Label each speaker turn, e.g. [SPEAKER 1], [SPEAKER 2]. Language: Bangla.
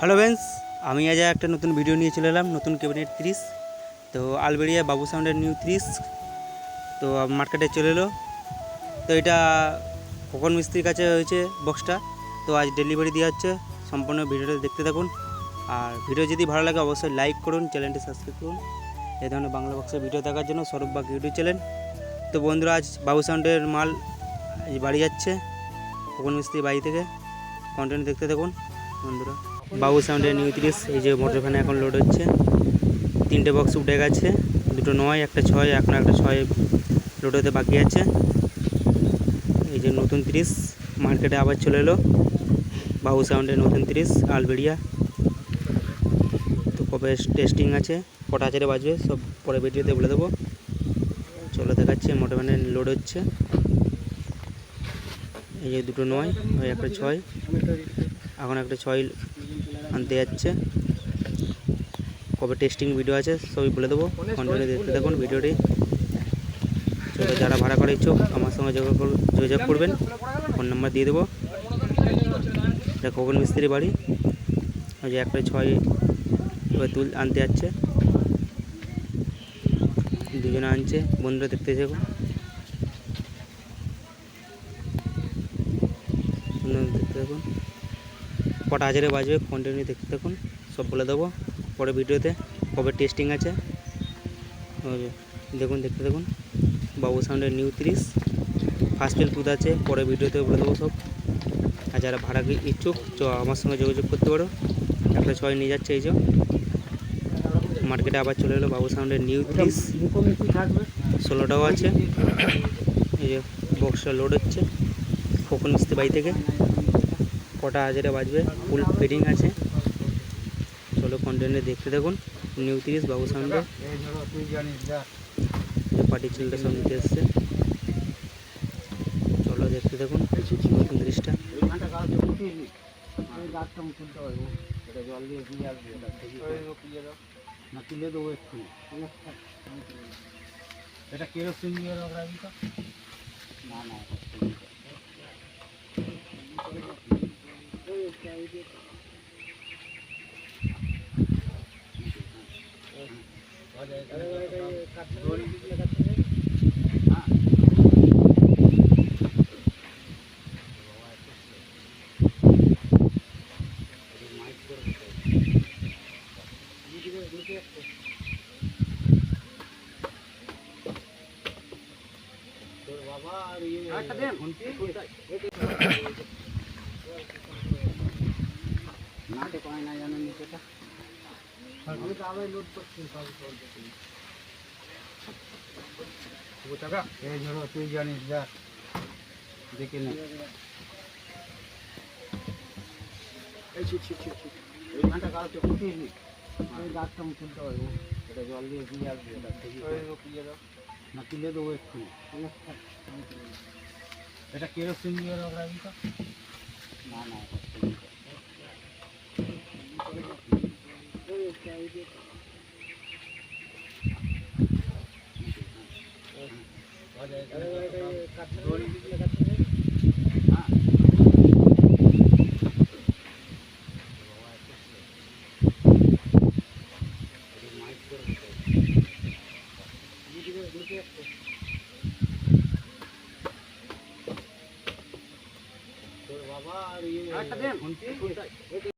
[SPEAKER 1] হ্যালো ফ্রেন্ডস, আমি আজ একটা নতুন ভিডিও নিয়ে চলে এলাম, নতুন ক্যাবিনেট ত্রিশ তো আলবেরিয়া বাবু সাউন্ডের নিউ ত্রিশ তো মার্কেটে চলে এলো। তো এটা খোকন মিস্ত্রির কাছে হয়েছে বক্সটা তো আজ ডেলিভারি দেওয়া হচ্ছে। সম্পূর্ণ ভিডিওটা দেখতে থাকুন। আর ভিডিও যদি ভালো লাগে, অবশ্যই লাইক করুন চ্যানেলটি সাবস্ক্রাইব করুন। এই ধরনের বাংলা বক্সের ভিডিও দেখার জন্য সৌরভ বাগ ইউটিউব চ্যানেল তো বন্ধুরা, আজ বাবু সাউন্ডের মাল বাড়ি যাচ্ছে। খোকন মিস্ত্রি বাড়ি থেকে কন্টেন্ট দেখতে থাকুন। বন্ধুরা। বাবু সাউন্ডের নিউ তিরিশ এই যে মোটর ভ্যানে এখন লোড হচ্ছে। তিনটে বক্স উঠে গেছে, দুটো নয়, একটা ছয়, এখন একটা ছয় লোড হতে বাকি আছে। এই যে নতুন তিরিশ মার্কেটে আবার চলে এলো। বাবু সাউন্ডের নতুন তিরিশ আলবেরিয়া তো কবে টেস্টিং আছে, কটা আচারে বাজবে, সব পরে ভিডিওতে বলে দেবো। চলো দেখাচ্ছে, মোটর ভ্যানে লোড হচ্ছে। এই যে দুটো নয়, ওই একটা ছয়। এখন একটা ছয় আনতে যাচ্ছে। কবে টেস্টিং ভিডিও আছে, সবই বলে দেবো। কন্টিনিউ দেখতে দেখুন ভিডিওটি। যারা ভাড়া করে ইচ্ছুক, আমার সঙ্গে যোগাযোগ কর- যোগাযোগ করবেন। ফোন নাম্বার দিয়ে দেবো। এটা খোকন মিস্ত্রি বাড়ি। ওই যে একটা ছয় তুল আনতে যাচ্ছে। দুজনে আনছে, বন্ধুরা দেখতে যাব দেখতে থাকুন। কটা হাজারে বাজবে কন্টিনিউ দেখতে থাকুন, সব বলে দেবো। পরে ভিডিওতে কবে টেস্টিং আছে। দেখুন, দেখতে থাকুন। বাবু সাউন্ডের নিউ তিরিশ ফার্স্ট ফিল পুদ আছে, পরে ভিডিওতে বলে দেবো সব। আর যারা ভাড়া ইচ্ছুক চ আমার সঙ্গে যোগাযোগ করতে পারো। একটা ছয় নিয়ে যাচ্ছে এই যে। মার্কেটে আবার চলে এলো বাবু সাউন্ডের নিউ তিরিশ। ষোলোটাও আছে। এই যে বক্সটা লোড হচ্ছে। খোকন মিস্ত্রি বাড়ি থেকে। কটা হাজারে বাজবে? ফুল ফিটিং আছে। চলো কন্টেন্টে দেখতে দেখুন নিউ তিরিশ বাবু সাউন্ডে পার্টি ছেলেটা সব নিতে এসছে। চলো দেখতে দেখুন তিরিশটা।
[SPEAKER 2] এটা কেরোসিন দিয়ে না না আর ইয়ে নাটে কয় না জানো নিচেটা আমি তো আবার লোড করছি সব টাকা এই ধরো তুই জানিস যা দেখে নে এই ছি ছি ছি ছি এই ঘণ্টা কাল তো ফুটিয়ে নি এই গাছটা আমি তুলতে পারব এটা জল দিয়ে দিয়ে আসবে এটা থেকে না তুলে দেবো এক্ষুনি এটা কেরোসিন দিয়ে রাখবি তো না না তোর বাবা আর ইয়ে